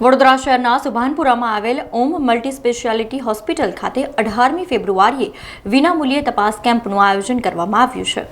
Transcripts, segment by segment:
વડોદરા શહેરના સુભાનપુરામાં આવેલ ઓમ multi speciality hospital ખાતે અઢારમી ફેબ્રુઆરીએ વિનામૂલ્યે તપાસ કેમ્પનું આયોજન કરવામાં આવ્યું છે.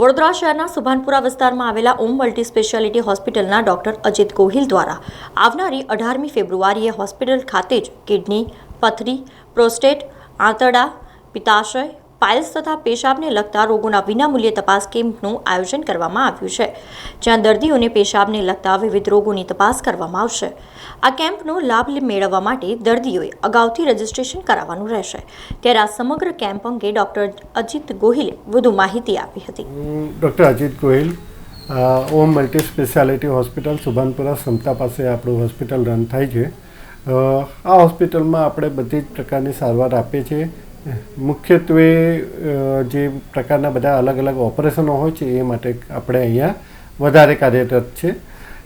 વડોદરા શહેરના સુભાનપુરા વિસ્તારમાં આવેલા ઓમ મલ્ટી સ્પેશિયાલિટી હોસ્પિટલના ડોક્ટર અજીત ગોહિલ દ્વારા આવનારી અઢારમી ફેબ્રુઆરીએ હોસ્પિટલ ખાતે જ કિડની, પથરી, પ્રોસ્ટેટ, આંતરડા, પિત્તાશય પાઇલ્સ તથા પેશાબને લગતા રોગોના વિનામૂલ્યે તપાસ કેમ્પનું આયોજન કરવામાં આવ્યું છે, જ્યાં દર્દીઓને પેશાબને લગતા વિવિધ રોગોની તપાસ કરવામાં આવશે. આ કેમ્પનો લાભ મેળવવા માટે દર્દીઓએ અગાઉથી રજીસ્ટ્રેશન કરાવવાનું રહેશે. ત્યારે આ સમગ્ર કેમ્પ અંગે ડોક્ટર અજીત ગોહિલે વધુ માહિતી આપી હતી. Doctor Ajit Gohil Om multi speciality hospital, Subhanpura, Samta પાસે આપણું હોસ્પિટલ રન થાય છે. આ હોસ્પિટલમાં આપણે બધી જ પ્રકારની સારવાર આપીએ છીએ. મુખ્યત્વે જે પ્રકારના બધા અલગ અલગ ઓપરેશનો હોય છે, એ માટે આપણે અહીંયા વધારે કાર્યરત છે.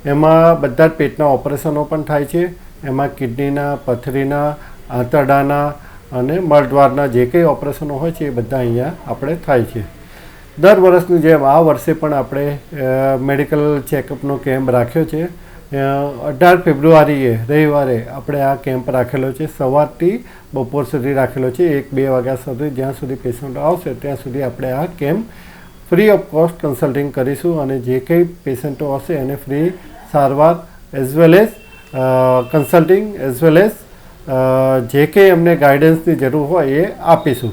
એમાં બધા જ પેટના ઓપરેશનો પણ થાય છે. એમાં કિડનીના, પથરીના, આંતરડાના અને મળદ્વારના જે કંઈ ઓપરેશનો હોય છે, એ બધા અહીંયા આપણે થાય છે. દર વર્ષની જેમ આ વર્ષે પણ આપણે મેડિકલ ચેકઅપનો કેમ્પ રાખ્યો છે. અઢાર ફેબ્રુઆરીએ રવિવારે આપણે આ કેમ્પ રાખેલો છે. સવારથી બપોર સુધી રાખેલો છે. એક, બે વાગ્યા સુધી, જ્યાં સુધી પેશન્ટ આવશે, ત્યાં સુધી આપણે આ camp free of cost consulting કરીશું અને જે કંઈ પેશન્ટો હશે એને ફ્રી સારવાર as well as consulting as well as જે કંઈ એમને ગાઈડન્સની જરૂર હોય એ આપીશું.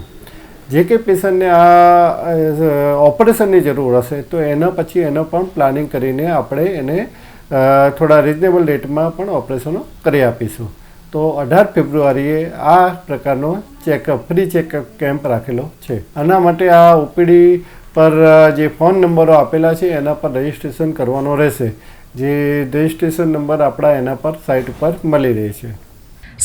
જે કે પેશન્ટને આ ઓપરેશનની જરૂર હશે, તો એના પછી એનો પણ પ્લાનિંગ કરીને આપણે એને થોડા રિઝનેબલ રેટમાં પણ ઓપરેશનો કરી આપીશું. તો અઢાર ફેબ્રુઆરીએ આ પ્રકારનો ચેકઅપ ફ્રી ચેકઅપ કેમ્પ રાખેલો છે. આના માટે આ ઓપીડી પર જે ફોન નંબરો આપેલા છે, એના પર રજિસ્ટ્રેશન કરવાનો રહેશે. જે રજિસ્ટ્રેશન નંબર આપણા એના પર સાઇટ પર મળી રહે છે.